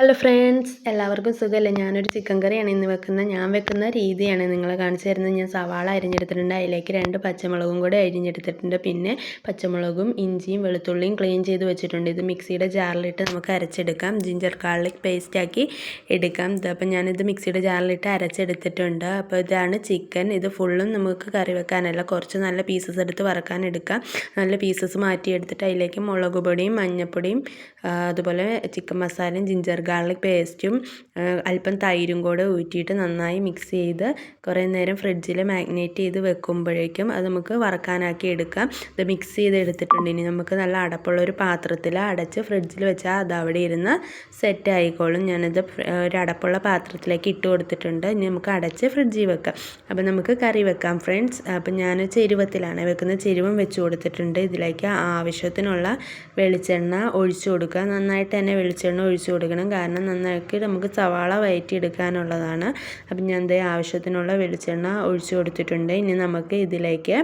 Hello friends എല്ലാവർക്കും സുഖമല്ലേ ഞാനൊരു ചിക്കൻ കറിയാണ് ഇന്ന് വെക്കുന്നത്. ഞാൻ വെക്കുന്ന രീതിയാണ് നിങ്ങളെ കാണിച്ചു തരുന്നത്. ഞാൻ സവാള അരിഞ്ഞെടുത്തിട്ടുണ്ട്. അതിലേക്ക് രണ്ട് പച്ചമുളകും കൂടെ അരിഞ്ഞെടുത്തിട്ടുണ്ട്. പിന്നെ പച്ചമുളകും ഇഞ്ചിയും വെളുത്തുള്ളിയും ക്ലീൻ ചെയ്ത് വെച്ചിട്ടുണ്ട്. ഇത് മിക്സിയുടെ ജാറിലിട്ട് നമുക്ക് അരച്ചെടുക്കാം. ജിഞ്ചർ ഗാർലിക് പേസ്റ്റാക്കി എടുക്കാം. അപ്പം ഞാനിത് മിക്സിയുടെ ജാറിലിട്ട് അരച്ചെടുത്തിട്ടുണ്ട്. അപ്പോൾ ഇതാണ് ചിക്കൻ ഇത് ഫുള്ളും നമുക്ക് കറി വെക്കാനല്ല. കുറച്ച് നല്ല പീസസ് എടുത്ത് വറക്കാൻ എടുക്കാം. നല്ല പീസസ് മാറ്റിയെടുത്തിട്ട് അതിലേക്ക് മുളക് പൊടിയും മഞ്ഞൾപ്പൊടിയും അതുപോലെ ചിക്കൻ മസാലയും ജിഞ്ചർ ഗാർലിക് പേസ്റ്റും അല്പം തൈരും കൂടെ ഊറ്റിയിട്ട് നന്നായി മിക്സ് ചെയ്ത് കുറേ നേരം ഫ്രിഡ്ജിൽ മാഗ്നേറ്റ് ചെയ്ത് വെക്കുമ്പോഴേക്കും അത് നമുക്ക് വറക്കാനാക്കി എടുക്കാം. ഇത് മിക്സ് ചെയ്ത് എടുത്തിട്ടുണ്ട് ഇനി നമുക്ക് നല്ല അടപ്പുള്ള ഒരു പാത്രത്തിൽ അടച്ച് ഫ്രിഡ്ജിൽ വെച്ചാൽ അത് അവിടെ ഇരുന്ന് സെറ്റ് ആയിക്കോളും. ഞാനത് ഒരു അടപ്പുള്ള പാത്രത്തിലേക്ക് ഇട്ട് കൊടുത്തിട്ടുണ്ട്. ഇനി നമുക്ക് അടച്ച് ഫ്രിഡ്ജിൽ വെക്കാം. അപ്പോൾ നമുക്ക് കറി വെക്കാം ഫ്രണ്ട്സ് അപ്പോൾ ഞാൻ ചെരുവത്തിലാണ് വെക്കുന്നത് ചെരുവം വെച്ച് കൊടുത്തിട്ടുണ്ട്. ഇതിലേക്ക് ആവശ്യത്തിനുള്ള വെളിച്ചെണ്ണ ഒഴിച്ചു കൊടുക്കുക. നന്നായിട്ട് തന്നെ വെളിച്ചെണ്ണ ഒഴിച്ചു കൊടുക്കണം. കാരണം നന്നാക്കി നമുക്ക് സവാള വയറ്റിയെടുക്കാനുള്ളതാണ്. അപ്പം ഞാൻ ദേ ആവശ്യത്തിനുള്ള വെളിച്ചെണ്ണ ഒഴിച്ചു കൊടുത്തിട്ടുണ്ട്. ഇനി നമുക്ക് ഇതിലേക്ക്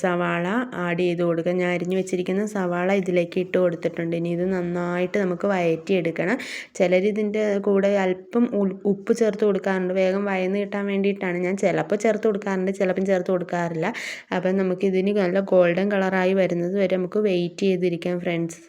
സവാള ആഡ് ചെയ്ത് കൊടുക്കാം. ഞാൻ അരിഞ്ഞു വെച്ചിരിക്കുന്ന സവാള ഇതിലേക്ക് ഇട്ട് കൊടുത്തിട്ടുണ്ട്. ഇനി ഇത് നന്നായിട്ട് നമുക്ക് വയറ്റിയെടുക്കണം. ചിലരിതിന്റെ കൂടെ അല്പം ഉപ്പ് ചേർത്ത് കൊടുക്കാറുണ്ട്. വേഗം വയന്ന് കിട്ടാൻ വേണ്ടിയിട്ടാണ് ഞാൻ ചിലപ്പോൾ ചേർത്ത് കൊടുക്കാറുണ്ട് ചിലപ്പം ചേർത്ത് കൊടുക്കാറില്ല. അപ്പം നമുക്കിതിന് നല്ല ഗോൾഡൻ കളറായി വരുന്നത് വരെ നമുക്ക് വെയിറ്റ് ചെയ്തിരിക്കാം ഫ്രണ്ട്സ്.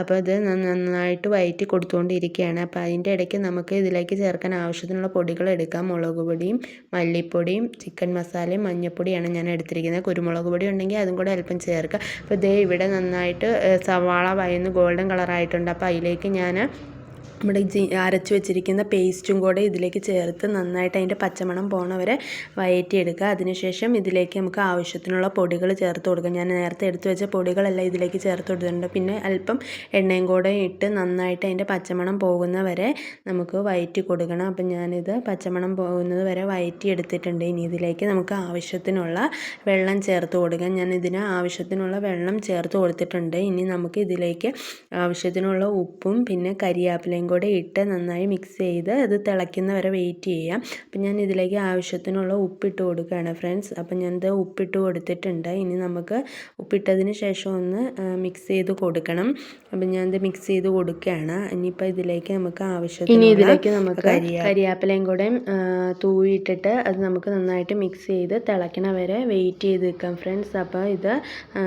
അപ്പോൾ ഇത് നന്നായിട്ട് വയറ്റി കൊടുത്തുകൊണ്ടിരിക്കുകയാണ്. അപ്പോൾ അതിന്റെ ഇടയ്ക്ക് നമുക്ക് ഇതിലേക്ക് ചേർക്കാൻ ആവശ്യത്തിനുള്ള പൊടികൾ എടുക്കാം. മുളക് പൊടിയും മല്ലിപ്പൊടിയും ചിക്കൻ മസാലയും മഞ്ഞൾപ്പൊടിയാണ് ഞാൻ എടുത്തിരിക്കുന്നത്. കുരുമുളക് പൊടി ഉണ്ടെങ്കിൽ അതും കൂടെ അല്പം ചേർക്കുക. അപ്പോൾ ദേ ഇവിടെ നന്നായിട്ട് സവാള വയന്ന് ഗോൾഡൻ കളറായിട്ടുണ്ട്. അപ്പോൾ അതിലേക്ക് ഞാൻ നമ്മുടെ അരച്ച് വെച്ചിരിക്കുന്ന പേസ്റ്റും കൂടെ ഇതിലേക്ക് ചേർത്ത് നന്നായിട്ട് അതിന്റെ പച്ചമണം പോണ വരെ വയറ്റിയെടുക്കുക. അതിനുശേഷം ഇതിലേക്ക് നമുക്ക് ആവശ്യത്തിനുള്ള പൊടികൾ ചേർത്ത് കൊടുക്കുക. ഞാൻ നേരത്തെ എടുത്തു വെച്ച പൊടികളെല്ലാം ഇതിലേക്ക് ചേർത്ത് കൊടുത്തിട്ടുണ്ട്. പിന്നെ അല്പം എണ്ണയും കൂടെ ഇട്ട് നന്നായിട്ട് അതിന്റെ പച്ചമണം പോകുന്ന വരെ നമുക്ക് വയറ്റി കൊടുക്കണം. അപ്പം ഞാനിത് പച്ചമണം പോകുന്നത് വരെ വയറ്റി എടുത്തിട്ടുണ്ട് ഇനി ഇതിലേക്ക് നമുക്ക് ആവശ്യത്തിനുള്ള വെള്ളം ചേർത്ത് കൊടുക്കാം. ഞാൻ ഇതിന് ആവശ്യത്തിനുള്ള വെള്ളം ചേർത്ത് കൊടുത്തിട്ടുണ്ട്. ഇനി നമുക്ക് ഇതിലേക്ക് ആവശ്യത്തിനുള്ള ഉപ്പും പിന്നെ കരിയാപ്പിലയും കൂടെ ഇട്ട് നന്നായി മിക്സ് ചെയ്ത് അത് തിളയ്ക്കുന്ന വരെ വെയിറ്റ് ചെയ്യാം. അപ്പം ഞാൻ ഇതിലേക്ക് ആവശ്യത്തിനുള്ള ഉപ്പിട്ട് കൊടുക്കുകയാണ് ഫ്രണ്ട്സ് അപ്പം ഞാനിത് ഉപ്പിട്ട് കൊടുത്തിട്ടുണ്ട്. ഇനി നമുക്ക് ഉപ്പിട്ടതിന് ശേഷം ഒന്ന് മിക്സ് ചെയ്ത് കൊടുക്കണം. അപ്പം ഞാനിത് മിക്സ് ചെയ്ത് കൊടുക്കുകയാണ്. ഇനിയിപ്പോൾ ഇതിലേക്ക് നമുക്ക് ആവശ്യത്തിന് ഇനി ഇതിലേക്ക് നമുക്ക് കരിയാപ്പിലയും കൂടെ തൂവിയിട്ടിട്ട് അത് നമുക്ക് നന്നായിട്ട് മിക്സ് ചെയ്ത് തിളയ്ക്കണ വരെ വെയിറ്റ് ചെയ്ത് നിൽക്കാം ഫ്രണ്ട്സ് അപ്പോൾ ഇത്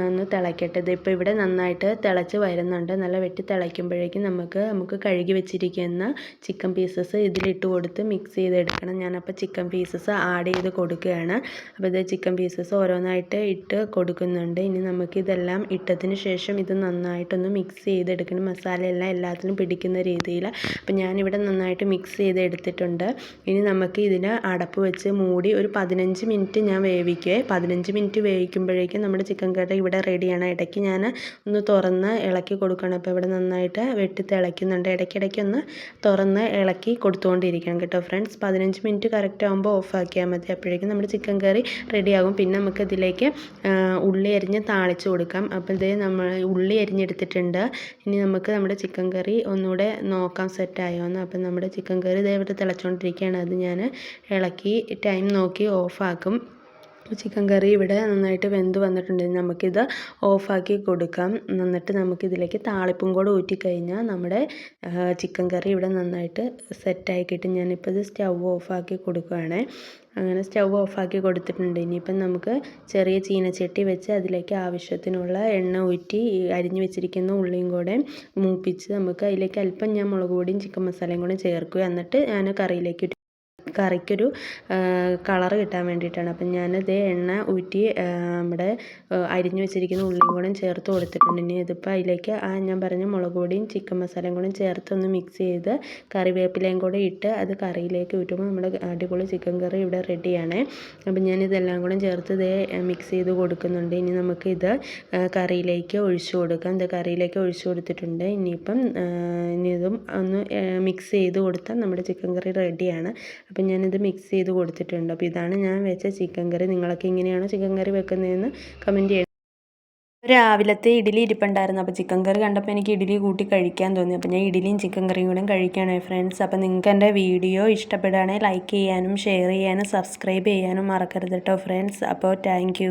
ഒന്ന് തിളയ്ക്കട്ടെ. ഇതിപ്പോൾ ഇവിടെ നന്നായിട്ട് തിളച്ച് വരുന്നുണ്ട്. നല്ല വെട്ടി തിളയ്ക്കുമ്പോഴേക്കും നമുക്ക് നമുക്ക് കഴുകി വെച്ച് വെച്ചിരിക്കുന്ന ചിക്കൻ പീസസ് ഇതിലിട്ട് കൊടുത്ത് മിക്സ് ചെയ്തെടുക്കണം. ഞാനപ്പോൾ ചിക്കൻ പീസസ് ആഡ് ചെയ്ത് കൊടുക്കുകയാണ്. അപ്പോൾ ഇത് ചിക്കൻ പീസസ് ഓരോന്നായിട്ട് ഇട്ട് കൊടുക്കുന്നുണ്ട്. ഇനി നമുക്കിതെല്ലാം ഇട്ടതിന് ശേഷം ഇത് നന്നായിട്ടൊന്ന് മിക്സ് ചെയ്തെടുക്കണം. മസാലയെല്ലാം എല്ലാത്തിനും പിടിക്കുന്ന രീതിയിൽ അപ്പോൾ ഞാനിവിടെ നന്നായിട്ട് മിക്സ് ചെയ്തെടുത്തിട്ടുണ്ട്. ഇനി നമുക്ക് ഇതിന് അടപ്പ് വെച്ച് മൂടി ഒരു പതിനഞ്ച് മിനിറ്റ് ഞാൻ വേവിക്കുക. പതിനഞ്ച് മിനിറ്റ് വേവിക്കുമ്പോഴേക്കും നമ്മുടെ ചിക്കൻ കറി ഇവിടെ റെഡിയാണ് ഇടയ്ക്ക് ഞാൻ ഒന്ന് തുറന്ന് ഇളക്കി കൊടുക്കണം. അപ്പോൾ ഇവിടെ നന്നായിട്ട് വെട്ടി തിളയ്ക്കുന്നുണ്ട്. ഇടയ്ക്കിടയ്ക്ക് ഒന്ന് തുറന്ന് ഇളക്കി കൊടുത്തുകൊണ്ടിരിക്കണം കേട്ടോ ഫ്രണ്ട്സ് പതിനഞ്ച് മിനിറ്റ് കറക്റ്റ് ആകുമ്പോൾ ഓഫ് ആക്കിയാൽ മതി. അപ്പോഴേക്കും നമ്മുടെ ചിക്കൻ കറി റെഡിയാകും പിന്നെ നമുക്ക് ഇതിലേക്ക് ഉള്ളി അരിഞ്ഞ് താളിച്ച് കൊടുക്കാം. അപ്പോൾ ഇത് നമ്മൾ ഉള്ളി അരിഞ്ഞെടുത്തിട്ടുണ്ട്. ഇനി നമുക്ക് നമ്മുടെ ചിക്കൻ കറി ഒന്നുകൂടെ നോക്കാം സെറ്റായോ എന്ന്. അപ്പം നമ്മുടെ ചിക്കൻ കറി ഇതേപോലെ തിളച്ചുകൊണ്ടിരിക്കുകയാണ് അത് ഞാൻ ഇളക്കി ടൈം നോക്കി ഓഫാക്കും ചിക്കൻ കറി ഇവിടെ നന്നായിട്ട് വെന്ത് വന്നിട്ടുണ്ട്. നമുക്കിത് ഓഫാക്കി കൊടുക്കാം. എന്നിട്ട് നമുക്കിതിലേക്ക് താളിപ്പും കൂടെ ഊറ്റിക്കഴിഞ്ഞാൽ നമ്മുടെ ചിക്കൻ കറി ഇവിടെ നന്നായിട്ട് സെറ്റായി കിട്ടും ഞാനിപ്പോൾ ഇത് സ്റ്റൗ ഓഫാക്കി കൊടുക്കുകയാണ് അങ്ങനെ സ്റ്റൗ ഓഫാക്കി കൊടുത്തിട്ടുണ്ട്. ഇനിയിപ്പം നമുക്ക് ചെറിയ ചീനച്ചട്ടി വെച്ച് അതിലേക്ക് ആവശ്യത്തിനുള്ള എണ്ണ ഊറ്റി അരിഞ്ഞു വെച്ചിരിക്കുന്ന ഉള്ളിയും കൂടെ മൂപ്പിച്ച് നമുക്ക് അതിലേക്ക് അല്പം ഞാൻ മുളക് പൊടിയും ചിക്കൻ മസാലയും കൂടെ ചേർക്കുക. എന്നിട്ട് ഞാൻ കറിയിലേക്ക് കറിക്കൊരു കളർ കിട്ടാൻ വേണ്ടിയിട്ടാണ്. അപ്പം ഞാനത് എണ്ണ ഊറ്റി നമ്മുടെ അരിഞ്ഞു വെച്ചിരിക്കുന്ന ഉള്ളിയും കൂടെ ചേർത്ത് കൊടുത്തിട്ടുണ്ട്. ഇനി ഇതിപ്പം അതിലേക്ക് ആ ഞാൻ പറഞ്ഞ മുളക് പൊടിയും ചിക്കൻ മസാലയും കൂടെ ചേർത്ത് ഒന്ന് മിക്സ് ചെയ്ത് കറിവേപ്പിലയും കൂടെ ഇട്ട് അത് കറിയിലേക്ക് ഊറ്റുമ്പോൾ നമ്മുടെ അടിപൊളി ചിക്കൻ കറി ഇവിടെ റെഡിയാണ്. അപ്പം ഞാനിതെല്ലാം കൂടെ ചേർത്ത് ഇതേ മിക്സ് ചെയ്ത് കൊടുക്കുന്നുണ്ട്. ഇനി നമുക്ക് ഇത് കറിയിലേക്ക് ഒഴിച്ചു കൊടുക്കാം. ഇത് കറിയിലേക്ക് ഒഴിച്ചു കൊടുത്തിട്ടുണ്ട്. ഇനിയിപ്പം ഇനി ഇതും ഒന്ന് മിക്സ് ചെയ്ത് കൊടുത്താൽ നമ്മുടെ ചിക്കൻ കറി റെഡിയാണ്. അപ്പം ഞാനിത് മിക്സ് ചെയ്ത് കൊടുത്തിട്ടുണ്ട്. അപ്പോൾ ഇതാണ് ഞാൻ വെച്ച ചിക്കൻ കറി. നിങ്ങളൊക്കെ എങ്ങനെയാണ് ചിക്കൻ കറി വെക്കുന്നതെന്ന് കമന്റ് ചെയ്യണം രാവിലത്തെ ഇഡ്ഡലി ഇരിപ്പുണ്ടായിരുന്നു. അപ്പോൾ ചിക്കൻ കറി കണ്ടപ്പോൾ എനിക്ക് ഇഡ്ഡലി കൂട്ടി കഴിക്കാൻ തോന്നി. അപ്പോൾ ഞാൻ ഇഡ്ഡലിയും ചിക്കൻ കറിയും കൂടെ കഴിക്കുകയാണ് ഫ്രണ്ട്സ് അപ്പോൾ നിങ്ങൾക്ക് എന്റെ വീഡിയോ ഇഷ്ടപ്പെടുകയാണെങ്കിൽ ലൈക്ക് ചെയ്യാനും ഷെയർ ചെയ്യാനും സബ്സ്ക്രൈബ് ചെയ്യാനും മറക്കരുത് കേട്ടോ ഫ്രണ്ട്സ് അപ്പോൾ താങ്ക്